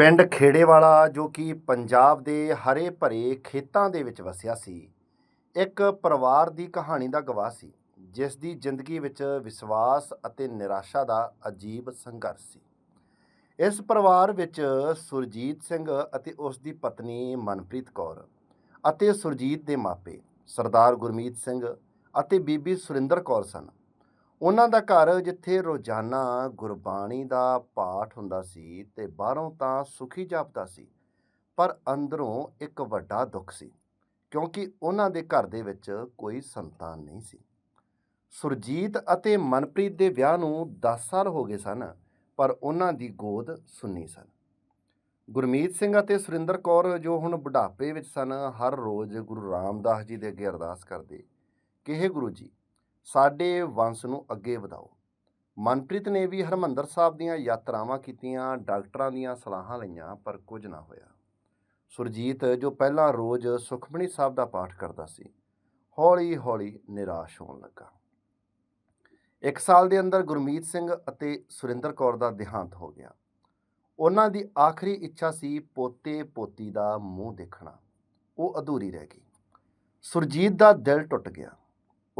ਪਿੰਡ ਖੇੜੇਵਾਲਾ ਜੋ ਕਿ ਪੰਜਾਬ ਦੇ ਹਰੇ ਭਰੇ ਖੇਤਾਂ ਦੇ ਵਿੱਚ ਵਸਿਆ ਸੀ, ਇੱਕ ਪਰਿਵਾਰ ਦੀ ਕਹਾਣੀ ਦਾ ਗਵਾਹ ਸੀ, ਜਿਸ ਦੀ ਜ਼ਿੰਦਗੀ ਵਿੱਚ ਵਿਸ਼ਵਾਸ ਅਤੇ ਨਿਰਾਸ਼ਾ ਦਾ ਅਜੀਬ ਸੰਘਰਸ਼ ਸੀ। ਇਸ ਪਰਿਵਾਰ ਵਿੱਚ ਸੁਰਜੀਤ ਸਿੰਘ ਅਤੇ ਉਸ ਦੀ ਪਤਨੀ ਮਨਪ੍ਰੀਤ ਕੌਰ ਅਤੇ ਸੁਰਜੀਤ ਦੇ ਮਾਪੇ ਸਰਦਾਰ ਗੁਰਮੀਤ ਸਿੰਘ ਅਤੇ ਬੀਬੀ ਸੁਰਿੰਦਰ ਕੌਰ ਸਨ। ਉਹਨਾਂ ਦਾ ਘਰ ਜਿੱਥੇ ਰੋਜ਼ਾਨਾ ਗੁਰਬਾਣੀ ਦਾ ਪਾਠ ਹੁੰਦਾ ਸੀ ਤੇ ਬਾਹਰੋਂ ਤਾਂ ਸੁਖੀ ਜਾਪਦਾ ਸੀ, ਪਰ ਅੰਦਰੋਂ ਇੱਕ ਵੱਡਾ ਦੁੱਖ ਸੀ, ਕਿਉਂਕਿ ਉਹਨਾਂ ਦੇ ਘਰ ਦੇ ਵਿੱਚ ਕੋਈ ਸੰਤਾਨ ਨਹੀਂ ਸੀ। ਸੁਰਜੀਤ ਅਤੇ ਮਨਪ੍ਰੀਤ ਦੇ ਵਿਆਹ ਨੂੰ 10 ਸਾਲ ਹੋ ਗਏ ਸਨ, ਪਰ ਉਹਨਾਂ ਦੀ ਗੋਦ ਸੁੰਨੀ ਸਨ। ਗੁਰਮੀਤ ਸਿੰਘ ਅਤੇ ਸੁਰਿੰਦਰ ਕੌਰ ਜੋ ਹੁਣ ਬੁਢਾਪੇ ਵਿੱਚ ਸਨ, ਹਰ ਰੋਜ਼ ਗੁਰੂ ਰਾਮਦਾਸ ਜੀ ਦੇ ਅੱਗੇ ਅਰਦਾਸ ਕਰਦੇ, ਕਿ ਹੇ ਗੁਰੂ ਜੀ ਸਾਡੇ ਵੰਸ਼ ਨੂੰ ਅੱਗੇ ਵਧਾਓ। ਮਨਪ੍ਰੀਤ ਨੇ ਵੀ ਹਰਮੰਦਰ ਸਾਹਿਬ ਦੀਆਂ ਯਾਤਰਾਵਾਂ ਕੀਤੀਆਂ, ਡਾਕਟਰਾਂ ਦੀਆਂ ਸਲਾਹਾਂ ਲਈਆਂ, ਪਰ ਕੁਝ ਨਾ ਹੋਇਆ। ਸੁਰਜੀਤ, ਜੋ ਪਹਿਲਾਂ ਰੋਜ਼ ਸੁਖਮਣੀ ਸਾਹਿਬ ਦਾ ਪਾਠ ਕਰਦਾ ਸੀ, ਹੌਲੀ-ਹੌਲੀ ਨਿਰਾਸ਼ ਹੋਣ ਲੱਗਾ। ਇੱਕ ਸਾਲ ਦੇ ਅੰਦਰ ਗੁਰਮੀਤ ਸਿੰਘ ਅਤੇ ਸੁਰਿੰਦਰ ਕੌਰ ਦਾ ਦੇਹਾਂਤ ਹੋ ਗਿਆ। ਉਹਨਾਂ ਦੀ ਆਖਰੀ ਇੱਛਾ ਸੀ ਪੋਤੇ ਪੋਤੀ ਦਾ ਮੂੰਹ ਦੇਖਣਾ। ਉਹ ਅਧੂਰੀ ਰਹਿ ਗਈ। ਸੁਰਜੀਤ ਦਾ ਦਿਲ ਟੁੱਟ ਗਿਆ।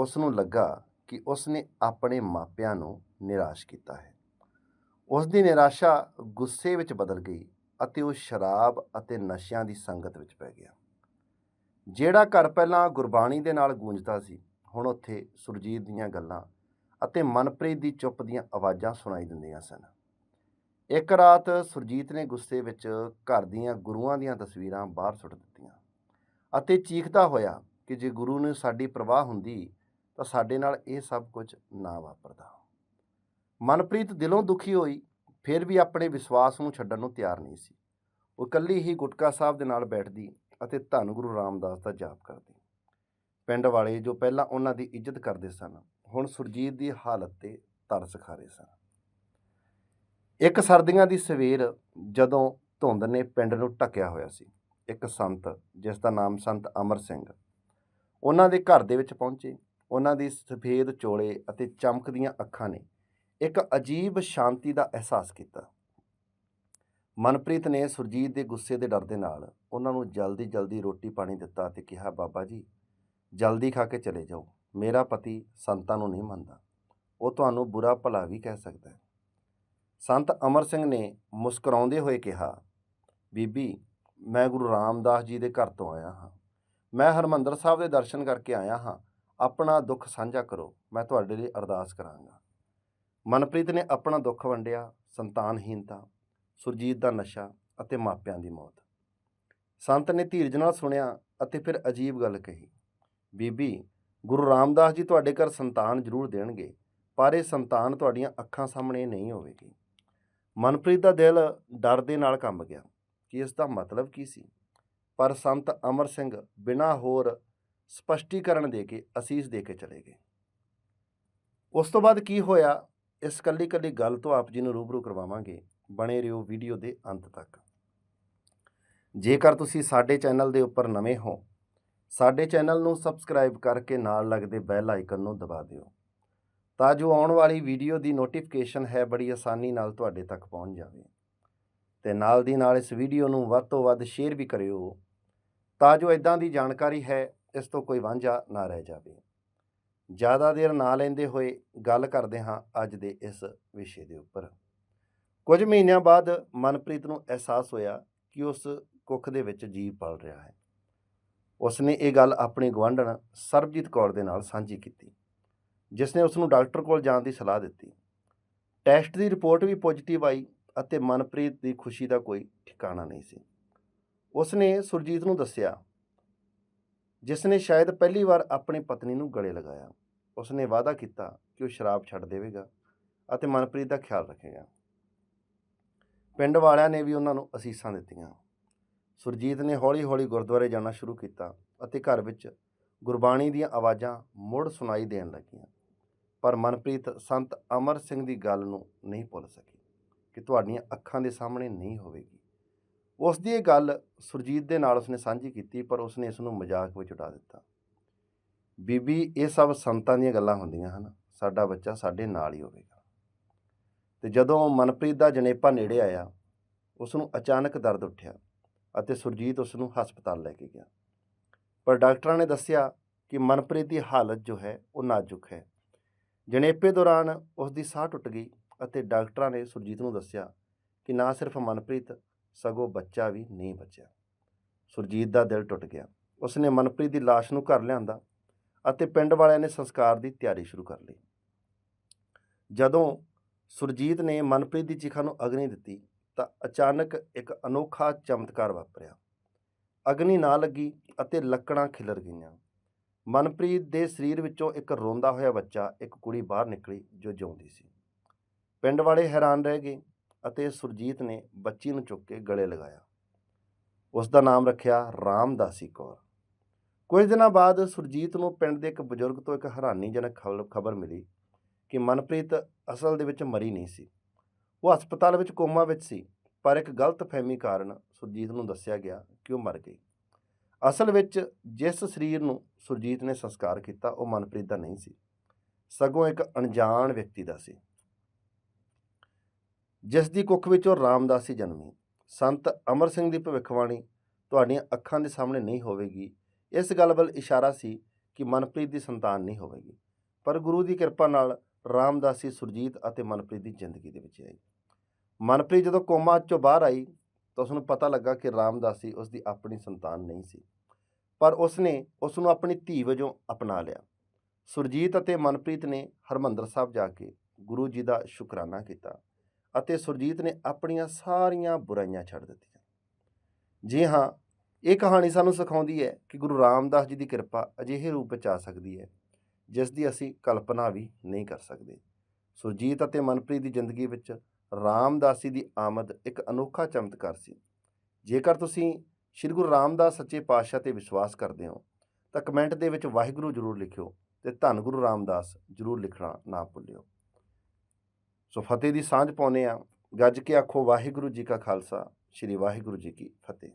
ਉਸ ਨੂੰ ਲੱਗਾ ਕਿ ਉਸ ਨੇ ਆਪਣੇ ਮਾਪਿਆਂ ਨੂੰ ਨਿਰਾਸ਼ ਕੀਤਾ ਹੈ। ਉਸ ਦੀ ਨਿਰਾਸ਼ਾ ਗੁੱਸੇ ਵਿੱਚ ਬਦਲ ਗਈ ਅਤੇ ਉਹ ਸ਼ਰਾਬ ਅਤੇ ਨਸ਼ਿਆਂ ਦੀ ਸੰਗਤ ਵਿੱਚ ਪੈ ਗਿਆ। ਜਿਹੜਾ ਘਰ ਪਹਿਲਾਂ ਗੁਰਬਾਣੀ ਦੇ ਨਾਲ ਗੂੰਜਦਾ ਸੀ, ਹੁਣ ਉੱਥੇ ਸੁਰਜੀਤ ਦੀਆਂ ਗੱਲਾਂ ਅਤੇ ਮਨਪ੍ਰੀਤ ਦੀ ਚੁੱਪ ਦੀਆਂ ਆਵਾਜ਼ਾਂ ਸੁਣਾਈ ਦਿੰਦੀਆਂ ਸਨ। ਇੱਕ ਰਾਤ ਸੁਰਜੀਤ ਨੇ ਗੁੱਸੇ ਵਿੱਚ ਘਰ ਦੀਆਂ ਗੁਰੂਆਂ ਦੀਆਂ ਤਸਵੀਰਾਂ ਬਾਹਰ ਸੁੱਟ ਦਿੱਤੀਆਂ ਅਤੇ ਚੀਖਦਾ ਹੋਇਆ ਕਿ ਜੇ ਗੁਰੂ ਨੂੰ ਸਾਡੀ ਪ੍ਰਵਾਹ ਹੁੰਦੀ ਤਾਂ ਸਾਡੇ ਨਾਲ ਇਹ ਸਭ ਕੁਝ ਨਾ ਵਾਪਰਦਾ। ਮਨਪ੍ਰੀਤ ਦਿਲੋਂ ਦੁਖੀ ਹੋਈ, ਫਿਰ ਵੀ ਆਪਣੇ ਵਿਸ਼ਵਾਸ ਨੂੰ ਛੱਡਣ ਨੂੰ ਤਿਆਰ ਨਹੀਂ ਸੀ। ਉਹ ਇਕੱਲੀ ਹੀ ਗੁਟਕਾ ਸਾਹਿਬ ਦੇ ਨਾਲ ਬੈਠਦੀ ਅਤੇ ਧੰਨ ਗੁਰੂ ਰਾਮਦਾਸ ਦਾ ਜਾਪ ਕਰਦੀ। ਪਿੰਡ ਵਾਲੇ ਜੋ ਪਹਿਲਾਂ ਉਹਨਾਂ ਦੀ ਇੱਜ਼ਤ ਕਰਦੇ ਸਨ, ਹੁਣ ਸੁਰਜੀਤ ਦੀ ਹਾਲਤ ਤੇ ਤਰਸ ਖਾ ਰਹੇ ਸਨ। ਇੱਕ ਸਰਦੀਆਂ ਦੀ ਸਵੇਰ ਜਦੋਂ ਧੁੰਦ ਨੇ ਪਿੰਡ ਨੂੰ ਢੱਕਿਆ ਹੋਇਆ ਸੀ, ਇੱਕ ਸੰਤ ਜਿਸ ਦਾ ਨਾਮ ਸੰਤ ਅਮਰ ਸਿੰਘ, ਉਹਨਾਂ ਦੇ ਘਰ ਦੇ ਵਿੱਚ ਪਹੁੰਚੇ। ਉਹਨਾਂ ਦੀ ਸਫੇਦ ਚੋਲੇ ਅਤੇ ਚਮਕਦੀਆਂ ਅੱਖਾਂ ਨੇ ਇੱਕ ਅਜੀਬ ਸ਼ਾਂਤੀ ਦਾ ਅਹਿਸਾਸ ਕੀਤਾ। ਮਨਪ੍ਰੀਤ ਨੇ ਸੁਰਜੀਤ ਦੇ ਗੁੱਸੇ ਦੇ ਡਰ ਦੇ ਨਾਲ ਉਹਨਾਂ ਨੂੰ ਜਲਦੀ ਜਲਦੀ ਰੋਟੀ ਪਾਣੀ ਦਿੱਤਾ ਤੇ ਕਿਹਾ, ਬਾਬਾ ਜੀ, ਜਲਦੀ ਖਾ ਕੇ ਚਲੇ ਜਾਓ। ਮੇਰਾ ਪਤੀ ਸੰਤਾਂ ਨੂੰ ਨਹੀਂ ਮੰਨਦਾ। ਉਹ ਤੁਹਾਨੂੰ ਬੁਰਾ ਭਲਾ ਵੀ ਕਹਿ ਸਕਦਾ ਹੈ। ਸੰਤ ਅਮਰ ਸਿੰਘ ਨੇ ਮੁਸਕਰਾਉਂਦੇ ਹੋਏ ਕਿਹਾ, ਬੀਬੀ, ਮੈਂ ਗੁਰੂ ਰਾਮਦਾਸ ਜੀ ਦੇ ਘਰ ਤੋਂ ਆਇਆ ਹਾਂ। ਮੈਂ ਹਰਮੰਦਰ ਸਾਹਿਬ ਦੇ ਦਰਸ਼ਨ ਕਰਕੇ ਆਇਆ ਹਾਂ। ਆਪਣਾ ਦੁੱਖ ਸਾਂਝਾ ਕਰੋ, ਮੈਂ ਤੁਹਾਡੇ ਲਈ ਅਰਦਾਸ ਕਰਾਂਗਾ। ਮਨਪ੍ਰੀਤ ਨੇ ਆਪਣਾ ਦੁੱਖ ਵੰਡਿਆ ਸੰਤਾਨਹੀਨਤਾ ਸੁਰਜੀਤ ਦਾ ਨਸ਼ਾ ਅਤੇ ਮਾਪਿਆਂ ਦੀ ਮੌਤ। ਸੰਤ ਨੇ ਧੀਰਜ ਨਾਲ ਸੁਣਿਆ ਅਤੇ ਫਿਰ ਅਜੀਬ ਗੱਲ ਕਹੀ, ਬੀਬੀ, ਗੁਰੂ ਰਾਮਦਾਸ ਜੀ ਤੁਹਾਡੇ ਘਰ ਸੰਤਾਨ ਜ਼ਰੂਰ ਦੇਣਗੇ, ਪਰ ਇਹ ਸੰਤਾਨ ਤੁਹਾਡੀਆਂ ਅੱਖਾਂ ਸਾਹਮਣੇ ਨਹੀਂ ਹੋਵੇਗੀ। ਮਨਪ੍ਰੀਤ ਦਾ ਦਿਲ ਡਰ ਦੇ ਨਾਲ ਕੰਬ ਗਿਆ, ਕਿ ਇਸ ਦਾ ਮਤਲਬ ਕੀ ਸੀ? ਪਰ ਸੰਤ ਅਮਰ ਸਿੰਘ ਬਿਨਾਂ ਹੋਰ ਸਪਸ਼ਟੀਕਰਨ ਦੇ ਕੇ, ਅਸੀਸ ਦੇ ਕੇ ਚਲੇ ਗਏ। ਉਸ ਤੋਂ ਬਾਅਦ ਕੀ ਹੋਇਆ? ਇਸ ਕੱਲੀ ਕੱਲੀ ਗੱਲ ਤੋਂ ਆਪ ਜੀ ਨੂੰ ਰੂਬਰੂ ਕਰਵਾਵਾਂਗੇ। ਬਣੇ ਰਹੋ ਵੀਡੀਓ ਦੇ ਅੰਤ ਤੱਕ। ਜੇਕਰ ਤੁਸੀਂ ਸਾਡੇ ਚੈਨਲ ਦੇ ਉੱਪਰ ਨਵੇਂ ਹੋ, ਸਾਡੇ ਚੈਨਲ ਨੂੰ ਸਬਸਕ੍ਰਾਈਬ ਕਰਕੇ ਨਾਲ ਲੱਗਦੇ ਬੈਲ ਆਈਕਨ ਨੂੰ ਦਬਾ ਦਿਓ, ਤਾਂ ਜੋ ਆਉਣ ਵਾਲੀ ਵੀਡੀਓ ਦੀ ਨੋਟੀਫਿਕੇਸ਼ਨ ਹੈ ਬੜੀ ਆਸਾਨੀ ਨਾਲ ਤੁਹਾਡੇ ਤੱਕ ਪਹੁੰਚ ਜਾਵੇ। ਤੇ ਨਾਲ ਦੀ ਨਾਲ ਇਸ ਵੀਡੀਓ ਨੂੰ ਵੱਧ ਤੋਂ ਵੱਧ ਸ਼ੇਅਰ ਵੀ ਕਰਿਓ, ਤਾਂ ਜੋ ਇਦਾਂ ਦੀ ਜਾਣਕਾਰੀ ਹੈ ਇਸ ਤੋਂ ਕੋਈ ਵਾਂਝਾ ਨਾ ਰਹਿ ਜਾਵੇ। ਜ਼ਿਆਦਾ ਦੇਰ ਨਾ ਲੈਂਦੇ ਹੋਏ ਗੱਲ ਕਰਦੇ ਹਾਂ ਅੱਜ ਦੇ ਇਸ ਵਿਸ਼ੇ ਦੇ ਉੱਪਰ। ਕੁਝ ਮਹੀਨਿਆਂ ਬਾਅਦ ਮਨਪ੍ਰੀਤ ਨੂੰ ਅਹਿਸਾਸ ਹੋਇਆ ਕਿ ਉਸ ਕੁੱਖ ਦੇ ਵਿੱਚ ਜੀਵ ਪਲ ਰਿਹਾ ਹੈ। ਉਸ ਨੇ ਇਹ ਗੱਲ ਆਪਣੀ ਗਵਾਂਢਣ ਸਰਬਜੀਤ ਕੌਰ ਦੇ ਨਾਲ ਸਾਂਝੀ ਕੀਤੀ ਜਿਸ ਨੇ ਉਸ ਨੂੰ ਡਾਕਟਰ ਕੋਲ ਜਾਣ ਦੀ ਸਲਾਹ ਦਿੱਤੀ। ਟੈਸਟ ਦੀ ਰਿਪੋਰਟ ਵੀ ਪੋਜ਼ਿਟਿਵ ਆਈ ਅਤੇ ਮਨਪ੍ਰੀਤ ਦੀ ਖੁਸ਼ੀ ਦਾ ਕੋਈ ਠਿਕਾਣਾ ਨਹੀਂ ਸੀ। ਉਸ ਨੇ ਸੁਰਜੀਤ ਨੂੰ ਦੱਸਿਆ ਜਿਸ ਨੇ ਸ਼ਾਇਦ ਪਹਿਲੀ ਵਾਰ ਆਪਣੀ ਪਤਨੀ ਨੂੰ ਗਲੇ ਲਗਾਇਆ ਉਸ ਨੇ ਵਾਅਦਾ ਕੀਤਾ ਕਿ ਉਹ ਸ਼ਰਾਬ ਛੱਡ ਦੇਵੇਗਾ ਅਤੇ ਮਨਪ੍ਰੀਤ ਦਾ ਖਿਆਲ ਰੱਖੇਗਾ। ਪਿੰਡ ਵਾਲਿਆਂ ਨੇ ਵੀ ਉਹਨਾਂ ਨੂੰ ਅਸੀਸਾਂ ਦਿੱਤੀਆਂ। ਸੁਰਜੀਤ ਨੇ ਹੌਲੀ-ਹੌਲੀ ਗੁਰਦੁਆਰੇ ਜਾਣਾ ਸ਼ੁਰੂ ਕੀਤਾ ਅਤੇ ਘਰ ਵਿੱਚ ਗੁਰਬਾਣੀ ਦੀਆਂ ਆਵਾਜ਼ਾਂ ਮੁੜ ਸੁਣਾਈ ਦੇਣ ਲੱਗੀਆਂ। ਪਰ ਮਨਪ੍ਰੀਤ ਸੰਤ ਅਮਰ ਸਿੰਘ ਦੀ ਗੱਲ ਨੂੰ ਨਹੀਂ ਭੁੱਲ ਸਕੀ ਕਿ ਤੁਹਾਡੀਆਂ ਅੱਖਾਂ ਦੇ ਸਾਹਮਣੇ ਨਹੀਂ ਹੋਵੇਗੀ। ਉਸ ਦੀ ਇਹ ਗੱਲ ਸੁਰਜੀਤ ਦੇ ਨਾਲ ਉਸਨੇ ਸਾਂਝੀ ਕੀਤੀ, ਪਰ ਉਸਨੇ ਇਸ ਨੂੰ ਮਜ਼ਾਕ ਵਿੱਚ ਉਡਾ ਦਿੱਤਾ। ਬੀਬੀ, ਇਹ ਸਭ ਸੰਤਾਂ ਦੀਆਂ ਗੱਲਾਂ ਹੁੰਦੀਆਂ ਹਨ। ਸਾਡਾ ਬੱਚਾ ਸਾਡੇ ਨਾਲ ਹੀ ਹੋਵੇਗਾ। ਤੇ ਜਦੋਂ ਮਨਪ੍ਰੀਤ ਦਾ ਜਣੇਪਾ ਨੇੜੇ ਆਇਆ ਉਸ ਨੂੰ ਅਚਾਨਕ ਦਰਦ ਉੱਠਿਆ ਅਤੇ ਸੁਰਜੀਤ ਉਸ ਨੂੰ ਹਸਪਤਾਲ ਲੈ ਕੇ ਗਿਆ। ਪਰ ਡਾਕਟਰਾਂ ਨੇ ਦੱਸਿਆ ਕਿ ਮਨਪ੍ਰੀਤ ਦੀ ਹਾਲਤ ਜੋ ਹੈ, ਉਹ ਨਾਜ਼ੁਕ ਹੈ। ਜਣੇਪੇ ਦੌਰਾਨ ਉਸ ਦੀ ਸਾਹ ਟੁੱਟ ਗਈ ਅਤੇ ਡਾਕਟਰਾਂ ਨੇ ਸੁਰਜੀਤ ਨੂੰ ਦੱਸਿਆ ਕਿ ਨਾ ਸਿਰਫ ਮਨਪ੍ਰੀਤ ਸਗੋਂ ਬੱਚਾ ਵੀ ਨਹੀਂ ਬਚਿਆ। ਸੁਰਜੀਤ ਦਾ ਦਿਲ ਟੁੱਟ ਗਿਆ। ਉਸਨੇ ਮਨਪ੍ਰੀਤ ਦੀ ਲਾਸ਼ ਨੂੰ ਘਰ ਲਿਆਂਦਾ ਅਤੇ ਪਿੰਡ ਵਾਲਿਆਂ ਨੇ ਸੰਸਕਾਰ ਦੀ ਤਿਆਰੀ ਸ਼ੁਰੂ ਕਰ ਲਈ। ਜਦੋਂ ਸੁਰਜੀਤ ਨੇ ਮਨਪ੍ਰੀਤ ਦੀ ਚਿਖਾ ਨੂੰ ਅਗਨੀ ਦਿੱਤੀ ਤਾਂ ਅਚਾਨਕ ਇੱਕ ਅਨੋਖਾ ਚਮਤਕਾਰ ਵਾਪਰਿਆ। ਅਗਨੀ ਨਾ ਲੱਗੀ ਅਤੇ ਲੱਕੜਾਂ ਖਿਲਰ ਗਈਆਂ। ਮਨਪ੍ਰੀਤ ਦੇ ਸਰੀਰ ਵਿੱਚੋਂ ਇੱਕ ਰੋਂਦਾ ਹੋਇਆ ਬੱਚਾ, ਇੱਕ ਕੁੜੀ ਬਾਹਰ ਨਿਕਲੀ ਜੋ ਜਿਉਂਦੀ ਸੀ। ਪਿੰਡ ਵਾਲੇ ਹੈਰਾਨ ਰਹਿ ਗਏ ਅਤੇ ਸੁਰਜੀਤ ਨੇ ਬੱਚੀ ਨੂੰ ਚੁੱਕ ਕੇ ਗਲੇ ਲਗਾਇਆ। ਉਸ ਦਾ ਨਾਮ ਰੱਖਿਆ ਰਾਮਦਾਸੀ ਕੌਰ। ਕੁਝ ਦਿਨਾਂ ਬਾਅਦ ਸੁਰਜੀਤ ਨੂੰ ਪਿੰਡ ਦੇ ਇੱਕ ਬਜ਼ੁਰਗ ਤੋਂ ਇੱਕ ਹੈਰਾਨੀਜਨਕ ਖਬਰ ਮਿਲੀ ਕਿ ਮਨਪ੍ਰੀਤ ਅਸਲ ਦੇ ਵਿੱਚ ਮਰੀ ਨਹੀਂ ਸੀ। ਉਹ ਹਸਪਤਾਲ ਵਿੱਚ ਕੋਮਾ ਵਿੱਚ ਸੀ, ਪਰ ਇੱਕ ਗਲਤ ਫਹਿਮੀ ਕਾਰਨ ਸੁਰਜੀਤ ਨੂੰ ਦੱਸਿਆ ਗਿਆ ਕਿ ਉਹ ਮਰ ਗਈ। ਅਸਲ ਵਿੱਚ ਜਿਸ ਸਰੀਰ ਨੂੰ ਸੁਰਜੀਤ ਨੇ ਸੰਸਕਾਰ ਕੀਤਾ, ਉਹ ਮਨਪ੍ਰੀਤ ਦਾ ਨਹੀਂ ਸੀ। ਸਗੋਂ ਇੱਕ ਅਣਜਾਣ ਵਿਅਕਤੀ ਦਾ ਸੀ। ਜਿਸ ਦੀ ਕੁੱਖ ਵਿੱਚੋਂ ਰਾਮਦਾਸੀ ਜਨਮੀ। ਸੰਤ ਅਮਰ ਸਿੰਘ ਦੀ ਭਵਿੱਖਬਾਣੀ ਤੁਹਾਡੀਆਂ ਅੱਖਾਂ ਦੇ ਸਾਹਮਣੇ ਨਹੀਂ ਹੋਵੇਗੀ। ਇਸ ਗੱਲ ਵੱਲ ਇਸ਼ਾਰਾ ਸੀ ਕਿ ਮਨਪ੍ਰੀਤ ਦੀ ਸੰਤਾਨ ਨਹੀਂ ਹੋਵੇਗੀ। ਪਰ ਗੁਰੂ ਦੀ ਕਿਰਪਾ ਨਾਲ ਰਾਮਦਾਸੀ ਸੁਰਜੀਤ ਅਤੇ ਮਨਪ੍ਰੀਤ ਦੀ ਜ਼ਿੰਦਗੀ ਦੇ ਵਿੱਚ ਆਈ। ਮਨਪ੍ਰੀਤ ਜਦੋਂ ਕੋਮਾ ਚੋਂ ਬਾਹਰ ਆਈ ਤਾਂ ਉਸ ਨੂੰ ਪਤਾ ਲੱਗਾ ਕਿ ਰਾਮਦਾਸੀ ਉਸ ਦੀ ਆਪਣੀ ਸੰਤਾਨ ਨਹੀਂ ਸੀ। ਪਰ ਉਸ ਨੇ ਉਸ ਨੂੰ ਆਪਣੀ ਧੀ ਵਜੋਂ ਅਪਣਾ ਲਿਆ। ਸੁਰਜੀਤ ਅਤੇ ਮਨਪ੍ਰੀਤ ਨੇ ਹਰਮੰਦਰ ਸਾਹਿਬ ਜਾ ਕੇ ਗੁਰੂ ਜੀ ਦਾ ਸ਼ੁਕਰਾਨਾ ਕੀਤਾ। ਅਤੇ ਸੁਰਜੀਤ ਨੇ ਆਪਣੀਆਂ ਸਾਰੀਆਂ ਬੁਰਾਈਆਂ ਛੱਡ ਦਿੱਤੀਆਂ। ਜੀ ਹਾਂ, ਇਹ ਕਹਾਣੀ ਸਾਨੂੰ ਸਿਖਾਉਂਦੀ ਹੈ ਕਿ ਗੁਰੂ ਰਾਮਦਾਸ ਜੀ ਦੀ ਕਿਰਪਾ ਅਜਿਹੇ ਰੂਪ ਵਿੱਚ ਆ ਸਕਦੀ ਹੈ, ਜਿਸ ਦੀ ਅਸੀਂ ਕਲਪਨਾ ਵੀ ਨਹੀਂ ਕਰ ਸਕਦੇ। ਸੁਰਜੀਤ ਅਤੇ ਮਨਪ੍ਰੀਤ ਦੀ ਜ਼ਿੰਦਗੀ ਵਿੱਚ ਰਾਮਦਾਸੀ ਦੀ ਆਮਦ ਇੱਕ ਅਨੋਖਾ ਚਮਤਕਾਰ ਸੀ। ਜੇਕਰ ਤੁਸੀਂ ਸ੍ਰੀ ਗੁਰੂ ਰਾਮਦਾਸ ਸੱਚੇ ਪਾਤਸ਼ਾਹ ਤੇ ਵਿਸ਼ਵਾਸ ਕਰਦੇ ਹੋ, ਤਾਂ ਕਮੈਂਟ ਦੇ ਵਿੱਚ ਵਾਹਿਗੁਰੂ ਜ਼ਰੂਰ ਲਿਖਿਓ ਤੇ ਧੰਨ ਗੁਰੂ ਰਾਮਦਾਸ ਜ਼ਰੂਰ ਲਿਖਣਾ ਨਾ ਭੁੱਲਿਓ। ਸੋ ਫਤਿਹ ਦੀ ਸਾਂਝ ਪਾਉਨੇ ਆ ਗੱਜ ਕੇ ਆਖੋ ਵਾਹਿਗੁਰੂ ਜੀ ਕਾ ਖਾਲਸਾ, ਸ੍ਰੀ ਵਾਹਿਗੁਰੂ ਜੀ ਕੀ ਫਤਿਹ।